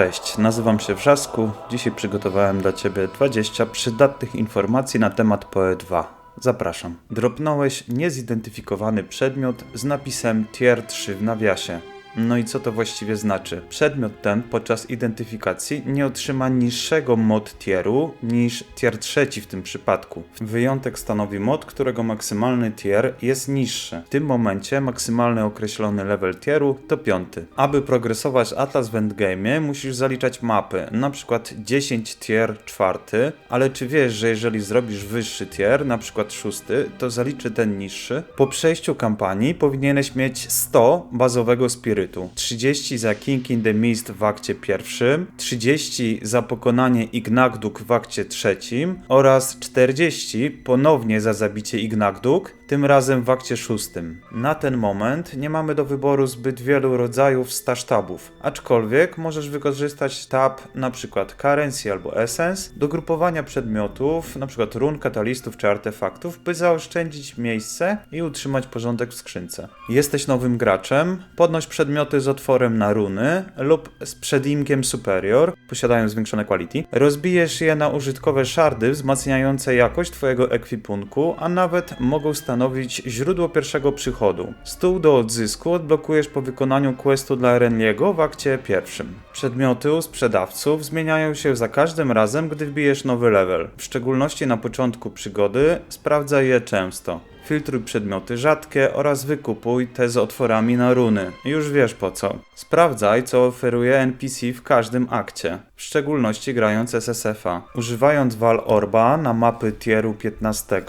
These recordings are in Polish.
Cześć, nazywam się Wrzasku. Dzisiaj przygotowałem dla Ciebie 20 przydatnych informacji na temat PoE2. Zapraszam. Dropnąłeś niezidentyfikowany przedmiot z napisem Tier 3 w nawiasie. No i co to właściwie znaczy? Przedmiot ten podczas identyfikacji nie otrzyma niższego mod tieru niż tier trzeci w tym przypadku. Wyjątek stanowi mod, którego maksymalny tier jest niższy. W tym momencie maksymalny określony level tieru to piąty. Aby progresować Atlas w endgame musisz zaliczać mapy, na przykład 10 tier czwarty, ale czy wiesz, że jeżeli zrobisz wyższy tier, na przykład szósty, to zaliczy ten niższy? Po przejściu kampanii powinieneś mieć 100 bazowego spirytu, 30 za King in the Mist w akcie pierwszym, 30 za pokonanie Ignagduk w akcie trzecim oraz 40 ponownie za zabicie Ignagduk, tym razem w akcie szóstym. Na ten moment nie mamy do wyboru zbyt wielu rodzajów stash tabów, aczkolwiek możesz wykorzystać tab np. currency albo essence do grupowania przedmiotów, np. run, katalistów czy artefaktów, by zaoszczędzić miejsce i utrzymać porządek w skrzynce. Jesteś nowym graczem, podnoś przedmioty z otworem na runy lub z przedimkiem superior, posiadają zwiększone quality, rozbijesz je na użytkowe szardy wzmacniające jakość twojego ekwipunku, a nawet mogą stanowić źródło pierwszego przychodu. Stół do odzysku odblokujesz po wykonaniu questu dla Renliego w akcie pierwszym. Przedmioty u sprzedawców zmieniają się za każdym razem, gdy wbijesz nowy level. W szczególności na początku przygody sprawdzaj je często. Filtruj przedmioty rzadkie oraz wykupuj te z otworami na runy. Już wiesz po co. Sprawdzaj, co oferuje NPC w każdym akcie, w szczególności grając SSF-a. Używając Val Orba na mapy tieru 15,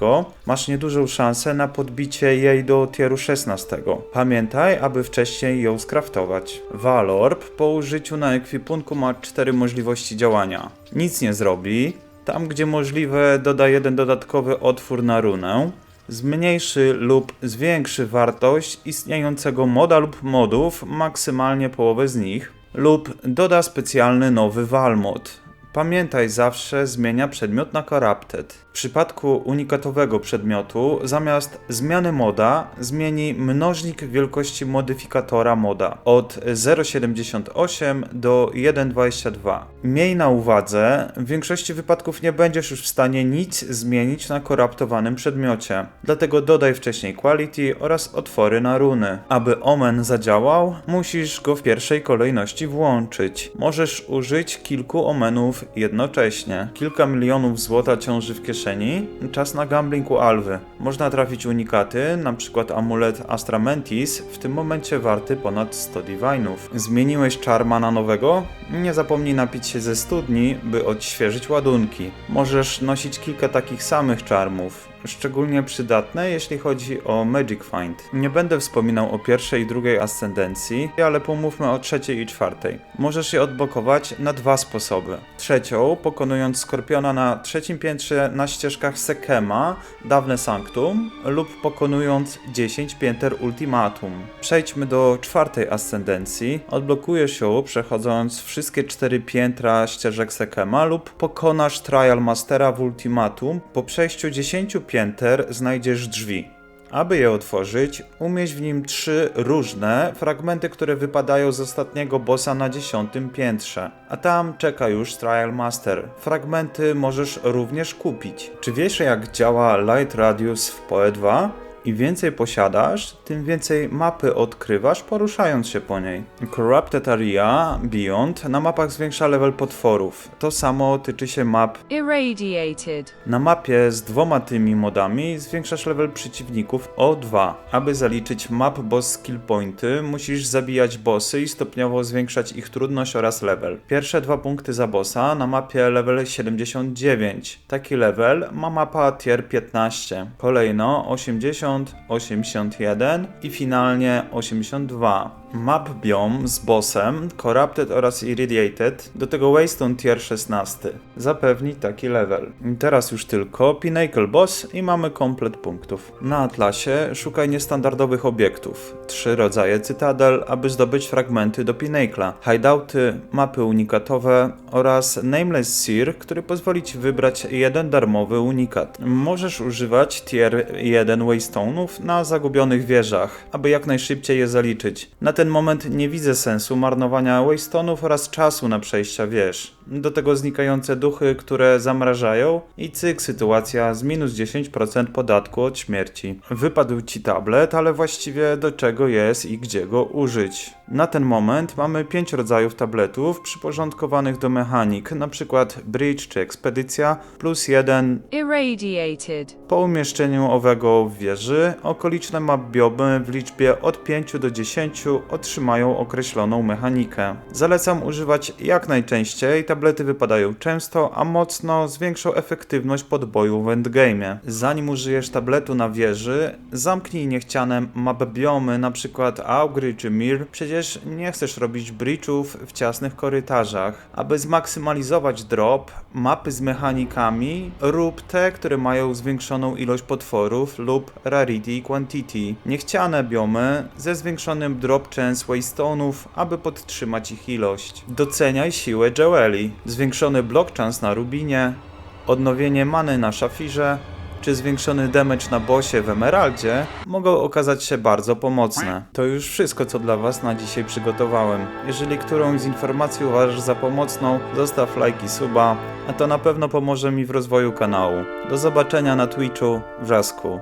masz niedużą szansę na podbicie jej do tieru 16. Pamiętaj, aby wcześniej ją skraftować. Val Orb po użyciu na ekwipunku ma 4 możliwości działania. Nic nie zrobi. Tam, gdzie możliwe, doda jeden dodatkowy otwór na runę zmniejszy lub zwiększy wartość istniejącego moda lub modów, maksymalnie połowę z nich, lub doda specjalny nowy walmod. Pamiętaj zawsze zmienia przedmiot na Corrupted. W przypadku unikatowego przedmiotu zamiast zmiany moda zmieni mnożnik wielkości modyfikatora moda od 0,78 do 1,22. Miej na uwadze, w większości wypadków nie będziesz już w stanie nic zmienić na koraptowanym przedmiocie. Dlatego dodaj wcześniej quality oraz otwory na runy. Aby omen zadziałał, musisz go w pierwszej kolejności włączyć. Możesz użyć kilku omenów jednocześnie. Kilka milionów złota ciąży w kieszeni. Czas na gambling u Alwy. Można trafić unikaty, np. amulet Astramentis, w tym momencie warty ponad 100 divinów. Zmieniłeś czarma na nowego? Nie zapomnij napić się ze studni, by odświeżyć ładunki. Możesz nosić kilka takich samych czarmów szczególnie przydatne, jeśli chodzi o Magic Find. Nie będę wspominał o pierwszej i drugiej ascendencji, ale pomówmy o trzeciej i czwartej. Możesz je odblokować na dwa sposoby. Trzecią, pokonując Skorpiona na trzecim piętrze na ścieżkach Sekema, dawne Sanctum, lub pokonując 10 pięter Ultimatum. Przejdźmy do czwartej ascendencji. Odblokujesz ją przechodząc wszystkie cztery piętra ścieżek Sekema lub pokonasz Trial Mastera w Ultimatum po przejściu 10 pięter znajdziesz drzwi. Aby je otworzyć, umieść w nim trzy różne fragmenty, które wypadają z ostatniego bossa na dziesiątym piętrze. A tam czeka już Trial Master. Fragmenty możesz również kupić. Czy wiesz jak działa Light Radius w PoE 2? Im więcej posiadasz, tym więcej mapy odkrywasz, poruszając się po niej. Corrupted Area Beyond na mapach zwiększa level potworów. To samo tyczy się map irradiated, na mapie z dwoma tymi modami zwiększasz level przeciwników o 2. Aby zaliczyć map boss skill pointy, musisz zabijać bossy i stopniowo zwiększać ich trudność oraz level. Pierwsze dwa punkty za bossa na mapie level 79. Taki level ma mapa tier 15. Kolejno 80, 81 i finalnie 82. Map biom z bossem, Corrupted oraz Irradiated, do tego Waystone tier 16. Zapewni taki level. Teraz już tylko Pinnacle Boss i mamy komplet punktów. Na Atlasie szukaj niestandardowych obiektów. Trzy rodzaje cytadel, aby zdobyć fragmenty do Pinnacle'a. Hideouty, mapy unikatowe oraz Nameless Seer, który pozwoli Ci wybrać jeden darmowy unikat. Możesz używać tier 1 Waystone'ów na zagubionych wieżach, aby jak najszybciej je zaliczyć. Na ten ten moment nie widzę sensu marnowania waystone'ów oraz czasu na przejścia wież. Do tego znikające duchy, które zamrażają i cyk sytuacja z minus 10% podatku od śmierci. Wypadł ci tablet, ale właściwie do czego jest i gdzie go użyć. Na ten moment mamy 5 rodzajów tabletów przyporządkowanych do mechanik, np. bridge czy ekspedycja, plus jeden irradiated, po umieszczeniu owego w wieży, okoliczne map biomy w liczbie od 5 do 10 otrzymają określoną mechanikę. Zalecam używać jak najczęściej, tablety wypadają często, a mocno zwiększą efektywność podboju w endgame. Zanim użyjesz tabletu na wieży, zamknij niechciane map biomy, np. Augry czy Mir, przecież nie chcesz robić breachów w ciasnych korytarzach. Aby zmaksymalizować drop, mapy z mechanikami rób te, które mają zwiększoną ilość potworów lub rarity i quantity. Niechciane biomy ze zwiększonym drop chance waystone'ów, aby podtrzymać ich ilość. Doceniaj siłę Jeweli. Zwiększony block chance na rubinie, odnowienie many na szafirze, czy zwiększony damage na bossie w Emeraldzie mogą okazać się bardzo pomocne. To już wszystko, co dla Was na dzisiaj przygotowałem. Jeżeli którąś z informacji uważasz za pomocną, zostaw like i suba, a to na pewno pomoże mi w rozwoju kanału. Do zobaczenia na Twitchu, wrzasku.